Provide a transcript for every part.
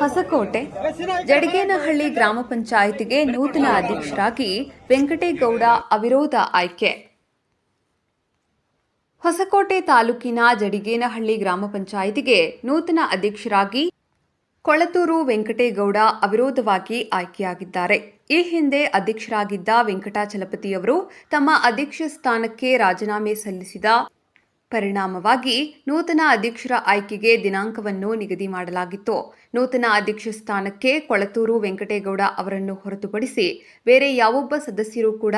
ಹೊಸಕೋಟೆ, ಜಡಗೇನಹಳ್ಳಿ ಗ್ರಾಮ ಪಂಚಾಯಿತಿಗೆ ನೂತನ ಅಧ್ಯಕ್ಷರಾಗಿ ವೆಂಕಟೇಗೌಡ ಅವಿರೋಧ ಆಯ್ಕೆ. ಹೊಸಕೋಟೆ ತಾಲೂಕಿನ ಜಡಿಗೇನಹಳ್ಳಿ ಗ್ರಾಮ ಪಂಚಾಯಿತಿಗೆ ನೂತನ ಅಧ್ಯಕ್ಷರಾಗಿ ಕೊಳತೂರು ವೆಂಕಟೇಗೌಡ ಅವಿರೋಧವಾಗಿ ಆಯ್ಕೆಯಾಗಿದ್ದಾರೆ. ಈ ಹಿಂದೆ ಅಧ್ಯಕ್ಷರಾಗಿದ್ದ ವೆಂಕಟಾಚಲಪತಿಯವರು ತಮ್ಮ ಅಧ್ಯಕ್ಷ ಸ್ಥಾನಕ್ಕೆ ರಾಜೀನಾಮೆ ಸಲ್ಲಿಸಿದ ಪರಿಣಾಮವಾಗಿ ನೂತನ ಅಧ್ಯಕ್ಷರ ಆಯ್ಕೆಗೆ ದಿನಾಂಕವನ್ನು ನಿಗದಿ ಮಾಡಲಾಗಿತ್ತು. ನೂತನ ಅಧ್ಯಕ್ಷ ಸ್ಥಾನಕ್ಕೆ ಕೊಳತೂರು ವೆಂಕಟೇಗೌಡ ಅವರನ್ನು ಹೊರತುಪಡಿಸಿ ಬೇರೆ ಯಾವೊಬ್ಬ ಸದಸ್ಯರು ಕೂಡ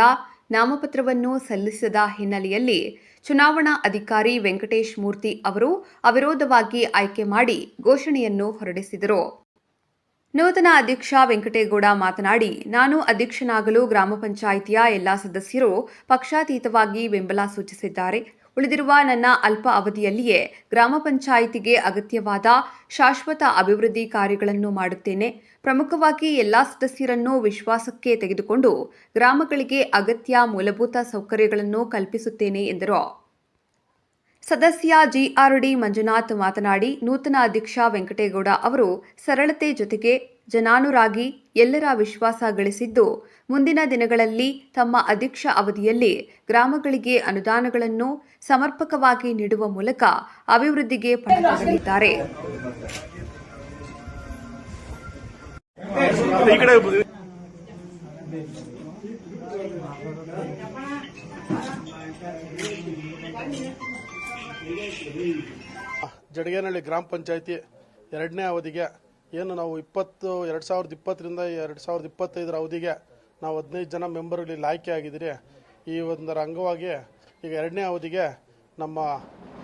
ನಾಮಪತ್ರವನ್ನು ಸಲ್ಲಿಸದ ಹಿನ್ನೆಲೆಯಲ್ಲಿ ಚುನಾವಣಾ ಅಧಿಕಾರಿ ವೆಂಕಟೇಶ್ ಮೂರ್ತಿ ಅವರು ಅವಿರೋಧವಾಗಿ ಆಯ್ಕೆ ಮಾಡಿ ಘೋಷಣೆಯನ್ನು ಹೊರಡಿಸಿದರು. ನೂತನ ಅಧ್ಯಕ್ಷ ವೆಂಕಟೇಗೌಡ ಮಾತನಾಡಿ, ನಾನು ಅಧ್ಯಕ್ಷನಾಗಲು ಗ್ರಾಮ ಪಂಚಾಯಿತಿಯ ಎಲ್ಲಾ ಸದಸ್ಯರು ಪಕ್ಷಾತೀತವಾಗಿ ಬೆಂಬಲ ಸೂಚಿಸಿದ್ದಾರೆ. ಉಳಿದಿರುವ ನನ್ನ ಅಲ್ಪ ಅವಧಿಯಲ್ಲಿಯೇ ಗ್ರಾಮ ಪಂಚಾಯಿತಿಗೆ ಅಗತ್ಯವಾದ ಶಾಶ್ವತ ಅಭಿವೃದ್ಧಿ ಕಾರ್ಯಗಳನ್ನು ಮಾಡುತ್ತೇನೆ. ಪ್ರಮುಖವಾಗಿ ಎಲ್ಲಾ ಸದಸ್ಯರನ್ನು ವಿಶ್ವಾಸಕ್ಕೆ ತೆಗೆದುಕೊಂಡು ಗ್ರಾಮಗಳಿಗೆ ಅಗತ್ಯ ಮೂಲಭೂತ ಸೌಕರ್ಯಗಳನ್ನು ಕಲ್ಪಿಸುತ್ತೇನೆ ಎಂದರು. ಸದಸ್ಯ ಜಿಆರ್ಡಿ ಮಂಜುನಾಥ್ ಮಾತನಾಡಿ, ನೂತನ ಅಧ್ಯಕ್ಷ ವೆಂಕಟೇಗೌಡ ಅವರು ಸರಳತೆ ಜೊತೆಗೆ ಜನಾನುರಾಗಿ ಎಲ್ಲರ ವಿಶ್ವಾಸ ಗಳಿಸಿದ್ದು, ಮುಂದಿನ ದಿನಗಳಲ್ಲಿ ತಮ್ಮ ಅಧ್ಯಕ್ಷ ಅವಧಿಯಲ್ಲಿ ಗ್ರಾಮಗಳಿಗೆ ಅನುದಾನಗಳನ್ನು ಸಮರ್ಪಕವಾಗಿ ನೀಡುವ ಮೂಲಕ ಅಭಿವೃದ್ಧಿಗೆ ಪಡೆದುಕೊಂಡಿದ್ದಾರೆ. ಜಡಗೇನಹಳ್ಳಿ ಗ್ರಾಮ ಪಂಚಾಯತಿ ಎರಡನೇ ಅವಧಿಗೆ ಏನು ನಾವು ಇಪ್ಪತ್ತು, ಎರಡು ಸಾವಿರದ ಇಪ್ಪತ್ತರಿಂದ ಎರಡು ಸಾವಿರದ ಇಪ್ಪತ್ತೈದರ ಅವಧಿಗೆ ನಾವು ಹದಿನೈದು ಜನ ಮೆಂಬರ್ಗಳಿಲ್ಲಿ ಆಯ್ಕೆ ಆಗಿದ್ದೀರಿ. ಈ ಒಂದರ ಅಂಗವಾಗಿ ಈಗ ಎರಡನೇ ಅವಧಿಗೆ ನಮ್ಮ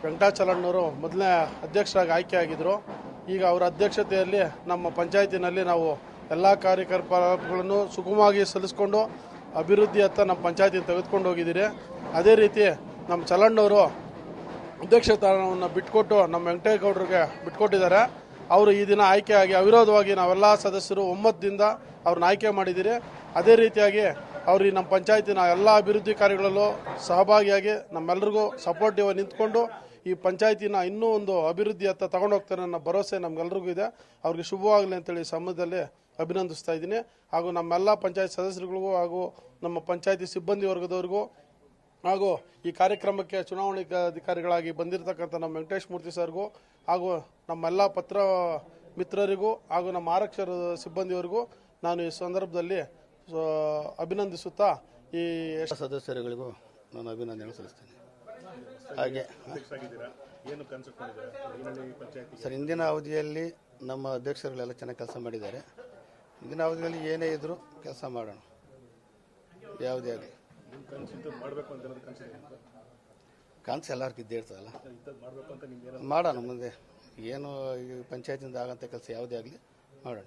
ವೆಂಕಟಾಚಲಣ್ಣವರು ಮೊದಲನೇ ಅಧ್ಯಕ್ಷರಾಗಿ ಆಯ್ಕೆ ಆಗಿದ್ದರು ಈಗ ಅವರ ಅಧ್ಯಕ್ಷತೆಯಲ್ಲಿ ನಮ್ಮ ಪಂಚಾಯತಿನಲ್ಲಿ ನಾವು ಎಲ್ಲ ಕಾರ್ಯಕಲಾಪಗಳನ್ನು ಸುಗಮವಾಗಿ ಸಲ್ಲಿಸ್ಕೊಂಡು ಅಭಿವೃದ್ಧಿಯತ್ತ ನಮ್ಮ ಪಂಚಾಯತಿ ತೆಗೆದುಕೊಂಡು ಹೋಗಿದ್ದೀರಿ. ಅದೇ ರೀತಿ ನಮ್ಮ ಚಲಣ್ಣವರು ಅಧ್ಯಕ್ಷ ಸ್ಥಾನವನ್ನು ಬಿಟ್ಕೊಟ್ಟು ನಮ್ಮ ವೆಂಕಟೇಗೌಡರಿಗೆ ಬಿಟ್ಕೊಟ್ಟಿದ್ದಾರೆ. ಅವರು ಈ ದಿನ ಆಯ್ಕೆಯಾಗಿ ಅವಿರೋಧವಾಗಿ ನಾವೆಲ್ಲ ಸದಸ್ಯರು ಒಮ್ಮತದಿಂದ ಅವ್ರನ್ನ ಆಯ್ಕೆ ಮಾಡಿದ್ದೀರಿ. ಅದೇ ರೀತಿಯಾಗಿ ಅವರು ಈ ನಮ್ಮ ಪಂಚಾಯತಿನ ಎಲ್ಲ ಅಭಿವೃದ್ಧಿ ಕಾರ್ಯಗಳಲ್ಲೂ ಸಹಭಾಗಿಯಾಗಿ ನಮ್ಮೆಲ್ಲರಿಗೂ ಸಪೋರ್ಟಿವ್ ನಿಂತ್ಕೊಂಡು ಈ ಪಂಚಾಯತಿನ ಇನ್ನೂ ಒಂದು ಅಭಿವೃದ್ಧಿಯತ್ತ ತಗೊಂಡು ಹೋಗ್ತಾರೆ ಅನ್ನೋ ಭರವಸೆ ನಮ್ಗೆಲ್ರಿಗೂ ಇದೆ. ಅವ್ರಿಗೆ ಶುಭವಾಗಲಿ ಅಂತೇಳಿ ಸಮಯದಲ್ಲಿ ಅಭಿನಂದಿಸ್ತಾ ಇದ್ದೀನಿ. ಹಾಗೂ ನಮ್ಮೆಲ್ಲ ಪಂಚಾಯತ್ ಸದಸ್ಯರುಗಳಿಗೂ ಹಾಗೂ ನಮ್ಮ ಪಂಚಾಯತಿ ಸಿಬ್ಬಂದಿ ವರ್ಗದವರಿಗೂ ಹಾಗೂ ಈ ಕಾರ್ಯಕ್ರಮಕ್ಕೆ ಚುನಾವಣಾ ಅಧಿಕಾರಿಗಳಾಗಿ ಬಂದಿರತಕ್ಕಂಥ ನಮ್ಮ ವೆಂಕಟೇಶ್ ಮೂರ್ತಿ ಸರ್ಗೂ ಹಾಗೂ ನಮ್ಮೆಲ್ಲ ಪತ್ರ ಮಿತ್ರರಿಗೂ ಹಾಗೂ ನಮ್ಮ ಆರಕ್ಷರ ಸಿಬ್ಬಂದಿಯವರಿಗೂ ನಾನು ಈ ಸಂದರ್ಭದಲ್ಲಿ ಅಭಿನಂದಿಸುತ್ತಾ ಈ ಎಲ್ಲ ಸದಸ್ಯರುಗಳಿಗೂ ನಾನು ಅಭಿನಂದನೆ ಸಲ್ಲಿಸ್ತೇನೆ. ಹಾಗೆ ಸರ್ ಇಂದಿನ ಅವಧಿಯಲ್ಲಿ ನಮ್ಮ ಅಧ್ಯಕ್ಷರುಗಳೆಲ್ಲ ಚೆನ್ನಾಗಿ ಕೆಲಸ ಮಾಡಿದ್ದಾರೆ. ಇಂದಿನ ಅವಧಿಯಲ್ಲಿ ಏನೇ ಇದ್ದರೂ ಕೆಲಸ ಮಾಡೋಣ. ಯಾವುದೇ ಆಗಲಿ. ಕನಸು ಎಲ್ಲರಿಗೂ ಇದ್ದೇ ಇರ್ತದಲ್ಲ. ಮಾಡೋಣ ಮುಂದೆ. ಏನು ಈ ಪಂಚಾಯತಿಂದ ಆಗಂತ ಕೆಲಸ ಯಾವುದೇ ಆಗಲಿ ಮಾಡೋಣ.